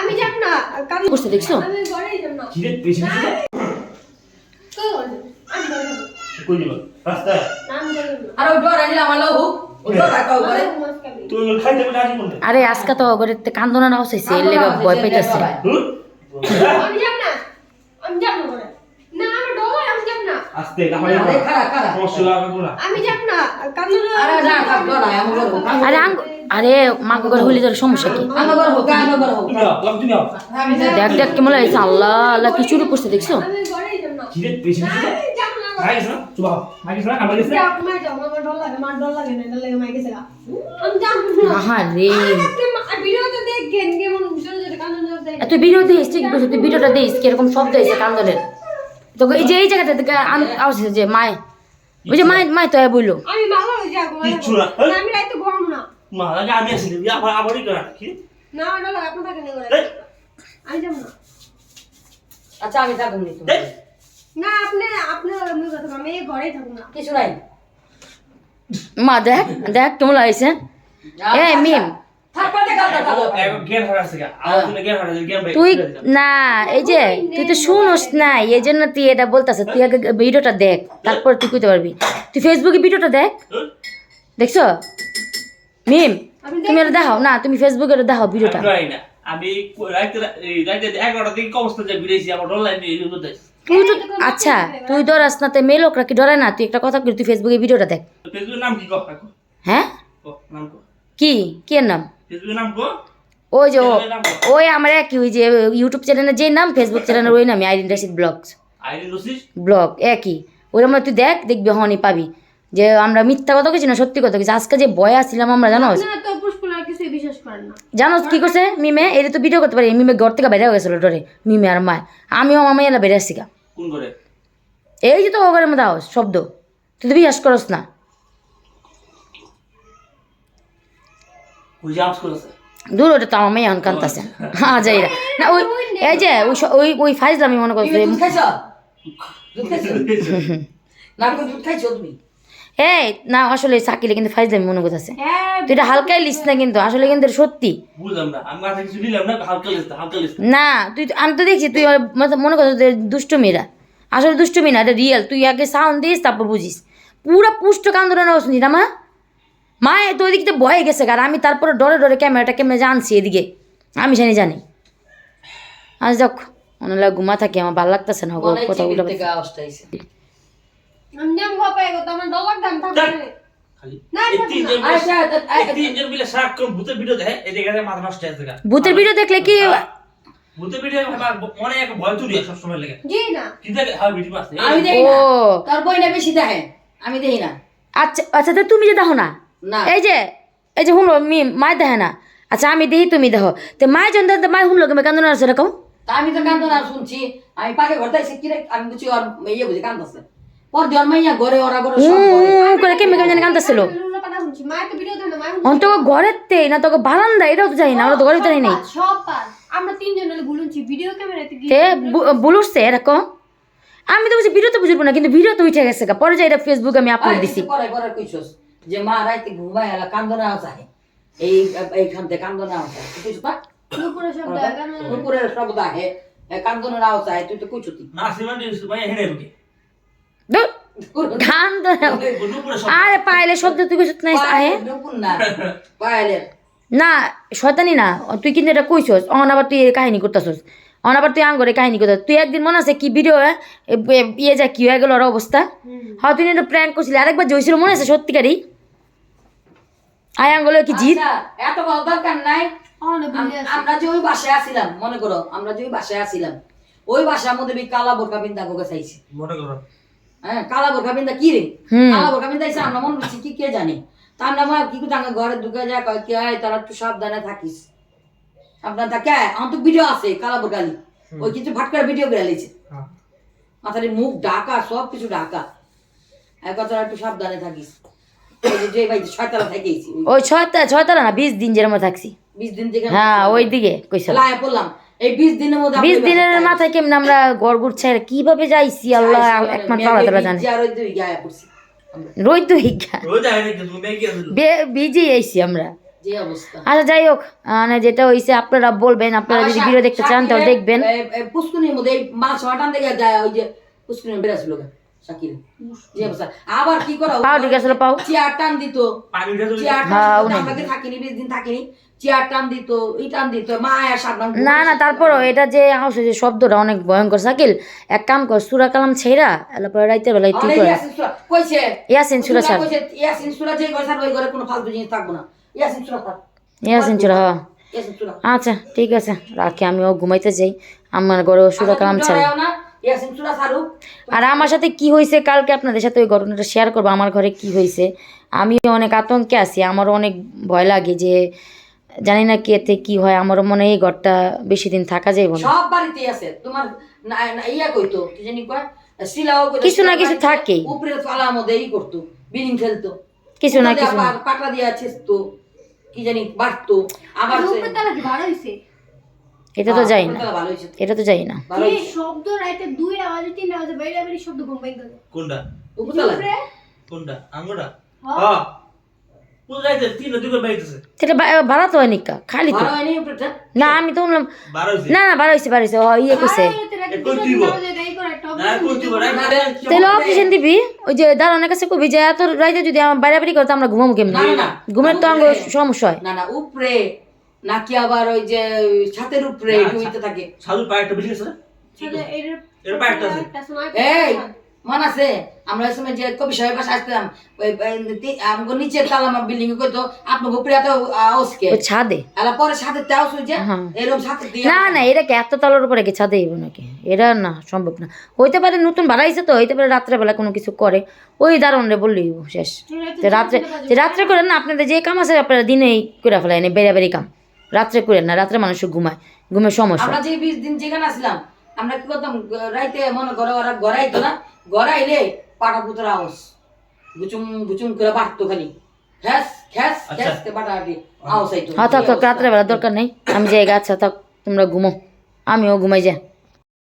আমি যাব না কারণ করছে দেখছ? আমি ঘরেই যাব না। দে। কই ঘরে যাব? আমি যাব। কই আমি যাব না। আর ওই ডর আমার আজকে তো ঘরে কান্দনা না হচ্ছে এর লেগে ভয় পাইতেছে। হুম? আমি যাব না। আমি যাব না। না আমি আমি যাব না। আস্তে আমি যাব না। আরে না থাক আরে আঙ্গ আরে মাকে ঘরে হইলে তোর সমস্যা কি? আমার ঘর হোক আমার ঘর হোক। তুমি আও লাভ তুমি আও আমি যাই দেখ দেখ কেমন লাগছে? আল্লাহ আল্লাহ কি চুরি করছে দেখছ? মা-। তুই ভিডিও দিস ঠিক বলছিস তুই ভিডিওটা দিস কীরকম শব্দ হয়েছে কান্দনের। তোকে এই যে এই জায়গাটা থেকে আসছে যে মায়। ওই যে মায় মায় তো বলল আমি ভালো রাইতে ঘুমাবো না মা আমি আসি আবার আবারই করা কি? না আপনার না ঘরে। এই, আমি যাব না। আচ্ছা আমি থাকুন নি তুমি না আপনি আপনি এমনি কথা আমি এই ঘরেই থাকব না। কিছু নাই। মা দেখ দেখ কেমন লাগছে এ মিম। হারাচ্ছে জ্ঞান ভাই তুই না এই যে তুই তো শুনোস নাই এই জন্য তুই এটা বলতেছ তুই আগে ভিডিওটা দেখ তারপর তুই কইতে পারবি। তুই ফেসবুকে ভিডিওটা দেখ। দেখছ? মিম তুমি এটা দেখাও না তুমি ফেসবুকে এটা দেখাও ভিডিওটা। আমি এগারোটা থেকে আমার তুই তো আচ্ছা তুই ডরাস না তে মেয়ে লোকরা কি ডরে না? তুই একটা কথা করি তুই ফেসবুকে ভিডিওটা দেখ। ফেসবুকের নাম কি হ্যাঁ কো। নাম কি? কি নাম? ফেসবুকের নাম কো? ওই যে ও চ্যানেলের নাম কো? ওই আমার একই ওই যে ইউটিউব চ্যানেলের যে নাম ফেসবুক চ্যানেলের ওই নামই আইডিন রাশিদ ব্লগস ব্লগ একই। ওই ওইরকম তুই দেখ দেখবি হনি পাবি। যে আমরা মিথ্যা কথা কিছু না সত্যি কথা কিছু আজকে যে বয় আসছিলাম আমরা জানোস? আপনারা তো পুষ্পলার কিছুই বিশ্বাস করেন না। জানোস কি করছে? মিমে এটা তো ভিডিও করতে পারি মিমে ঘর থেকে বেরিয়ে গেছিল ডরে মিমে আর মায়। আমিও মামা এলা বেরিয়ে আসছি গা। কোন করে এই যে তো ওগরের মধ্যে আওয়াজ শব্দ। তুই তো বিশ্বাস করস না। দূর ওটা তো আমার মেয়ে এখন কান্তাছে হ্যাঁ যাই না না ওই এই যে ওই ওই ওই ফাইজ আমি মনে করছি দুধ খাইছ? খাইছ? না দুধ খাইছ তুমি? এই না আসলে সাকিলে কিন্তু ফাইজ আমি মনে করতেছে। হ্যাঁ তুই এটা হালকাই লিস না কিন্তু আসলে কিন্তু সত্যি। না তুই তো- আমি তো দেখছি তুই মনে করছিস যে দুষ্টু মেয়েরা আসলে দুষ্টু মেয়ে না এটা রিয়েল তুই আগে সাউন্ড দিস তারপর বুঝিস। পুরা পুষ্ট কান্দনা না শুনছি না মা? মা এ তো ওইদিকে তো ভয়ে গেছে আর আমি তারপরে ডরে ডরে ক্যামেরাটা ক্যামেরা জানছি এদিকে? আমি জানি জানি। আজ দেখ মনে লাগে ঘুমা থাকি আমার ভালো লাগতেছে না গো মনে কথা গো, ভূতের ভিডিও দেখলে কি ভূতের ভিডিও মনে এক ভয় তুলি সবসময় লেগে। জি না। কিন্তু হয় ভিডিও আছে। আমি দেখি না। তোর বই না বেশি দেখে। আমি দেখি না। আচ্ছা আচ্ছা তা তুমি যে দেখো না? না। এই যে এই যে শুনলো মি মায় দেখে না। আচ্ছা আমি দেখি তুমি দেখো। তো মায় জন দেখতে মায় শুনলো কেমন কান্দনা আছে এরকম? আমি তো কান্দন আর শুনছি। আমি পাকে ঘরতে কিরে আমি বুঝি ওর ইয়ে বুঝি কান্দছে। ওরা সব করে জানি কান্দাছিল না তোকে ঘরের তে না তোকে বারান্দা এটাও তো জানি না আমরা তো ঘরে জানি নাই। সব পার আমরা তিনজন মিলে ভুলুনছি ভিডিও ক্যামেরাতে তে বলুসছে এরকম? আমি তো বুঝি ভিডিও তো বুঝব না কিন্তু ভিডিও তো উঠে গেছে পরে যাই এটা ফেসবুকে আমি আপলোড দিছি। পরে পরে কইছস? যে মা রাইতে ঘুমায় কান্দনা আছে এই এইখান থেকে কান্দনা আছে পা আয় তুই তো কইছতি না সিমান দিস ভাই হেনে তো আরে পাইলে শব্দ তুই কিছু নাই আহে। না শয়তানি না। তুই কিন্তু এটা কইছস। অন আবার তুই কাহিনী করতেছস। অন আবার তুই আঙ্গরে কাহিনী করতেছ তুই একদিন মনে আছে কি ভিডিও ইয়ে যা কি হয়ে গেল ওর অবস্থা? হ্যাঁ তুই এটা প্র্যাঙ্ক করছিলি। আরেকবার জয়ছিল মনে আছে সত্যিকারই? আয় আঙ্গলে কি জিত আচ্ছা, এত দরকার নাই। আমরা যে ওই বাসায় আছিলাম মনে করো আমরা যে ওই বাসায় আছিলাম ওই বাসার মধ্যে বি কালা বোরকা বিন্দা গোকে চাইছি। মনে করো। হ্যাঁ কালা বিন্দা কি রে? কালা বিন্দা এসে আমরা মনে করছি কি কে জানে? তা আমরা মা কি ঘরে ঢুকে যায় কয় কি হয় তারা একটু সাবধানে থাকিস। সাবধান থাকে আমার তো ভিডিও আছে কালা বোরকালি ওই কিছু ভাট করে ভিডিও করে লিছে হ্যাঁ। মাথার মুখ ঢাকা সব কিছু ঢাকা। এক কথা একটু সাবধানে থাকিস। ওই যে যে ভাই ছয়তলা ওই ছয়টা ছয়তারা না বিশ দিন যেরকম থাকছি। বিশ দিন থেকে হ্যাঁ ওই দিকে লায়ে পড়লাম। এই বিশ দিনের মধ্যে বিশ দিনের মাথায় কেমন আমরা গড় গুড়ছে কীভাবে যাইছি আল্লাহ একমাত্র আল্লাহ তাআলা জানে। রোজ তো বিজি আইছি আমরা। আচ্ছা যাই হোক মানে যেটা হয়েছে আপনারা বলবেন আপনারা যদি ভিডিও দেখতে চান তাহলে দেখবেন। পুষ্কুনির মধ্যে এই মাছ মাটান থেকে যায় ওই যে পুষ্কুনির শাকিল আবার কি করা পাও ঠিক আছে পাও। চেয়ার টান দিত। চেয়ার টান দিত। আমরা থাকিনি বিশ দিন থাকিনি? চেয়ার টান দিত এই টান দিত মা আর না না তারপরও এটা যে হাউসে যে শব্দটা অনেক ভয়ঙ্কর সাকিল এক কাম কর সুরা কালাম ছেড়া এলা পরে রাইতের বেলায় তুই করে। সূরা কইছে ইয়াসিন সূরা ছাড়। ইয়াসিন সূরা যে কইছে ওই ঘরে কোনো ফালতু জিনিস থাকব না। ইয়াসিন সূরা ইয়াসিন চুরা হ্যাঁ আচ্ছা ঠিক আছে রাখি আমিও ঘুমাইতে যাই। আমার ঘরে সুরা কালাম ছাড়ি। সূরা আর আমার সাথে কি হয়েছে কালকে আপনাদের সাথে ওই ঘটনাটা শেয়ার করব আমার ঘরে কি হয়েছে আমি অনেক আতঙ্কে আছি আমারও অনেক ভয় লাগে যে জানি না কি এতে কি হয় আমারও মনে হয় এই ঘরটা বেশি দিন থাকা যাইব না। সব বাড়িতেই আছে। তোমার ইয়া কইতো কি জানি কয় শিলাও কইতো কিছু না কিছু থাকে উপরে তলার মধ্যে ই করতো বিলিং খেলতো কিছু না কিছু পাটা দিয়া ছেচতো কি জানি বাড়তো আবার সে- রূপের তালা কি ভালো হইছে? এটা তো যাই না। এটা তো যাই না। এই শব্দ রাইতে দুই আওয়াজে তিন আওয়াজে বাইরে বাইরে শব্দ ঘুম পাই গেল কোনটা উপরতলা কোনটা? আঙ্গুটা হ্যাঁ। সেটা বা- ভাড়া তো হয় নিকা? খালি তো। না আমি তো বললাম না না বার হয়েছে বার হয়েছে। ও ইয়ে কইছে। এ কই দিব? তাহলে অপারেশন ওই যে দাঁড়ানোর কাছে কবি যে এত রাইতে যদি আমার বাইরে বাড়ি করতে আমরা ঘুমাবো কেমনি? না, না, না। ঘুমের তো আমার সমস্যা হয়। না না উপরে। নাকি আবার ওই যে ছাতের উপরে থাকে। আছে এই! মন আছে? আমরা ওই সময় যে কবি সাহেব বাসা আসতাম ওই আমগো নিচে তালা বিল্ডিং এ কইতো আপনি উপরে এত আওসকে ওই ছাদে? আলা পরে সাথে তাও সুইছে হ্যাঁ। এরকম দিয়ে না না এটা কি এত তলার উপরে কি ছাদে হইব নাকি? এটা না সম্ভব না। হইতে পারে নতুন বাড়াইছে তো হইতে পারে রাত্রেবেলা কোনো কিছু করে। ওই দারুণ রে বললেই শেষ। যে রাত্রে যে রাত্রে করেন না আপনাদের যে কাম আছে আপনারা দিনেই করে ফেলেন বেড়া বেড়ি কাম। রাত্রে করেন না রাত্রে মানুষ ঘুমায় ঘুমের সমস্যা। আমরা যে বিশ দিন যেখানে আসলাম আমরা কি করতাম রাইতে মনে করো ওরা গড়াইতো না গড়াইলে পাটা পুতরা আওস। বুচুম বুচুম করে পারতো খালি। খ্যাস খ্যাস। খ্যাস কে পাটা আটি আওস আইতো হ্যাঁ থাক থাক রাত্রেবেলা দরকার নেই। আমি যাই আচ্ছা থাক তোমরা ঘুমো। আমিও ঘুমাই যা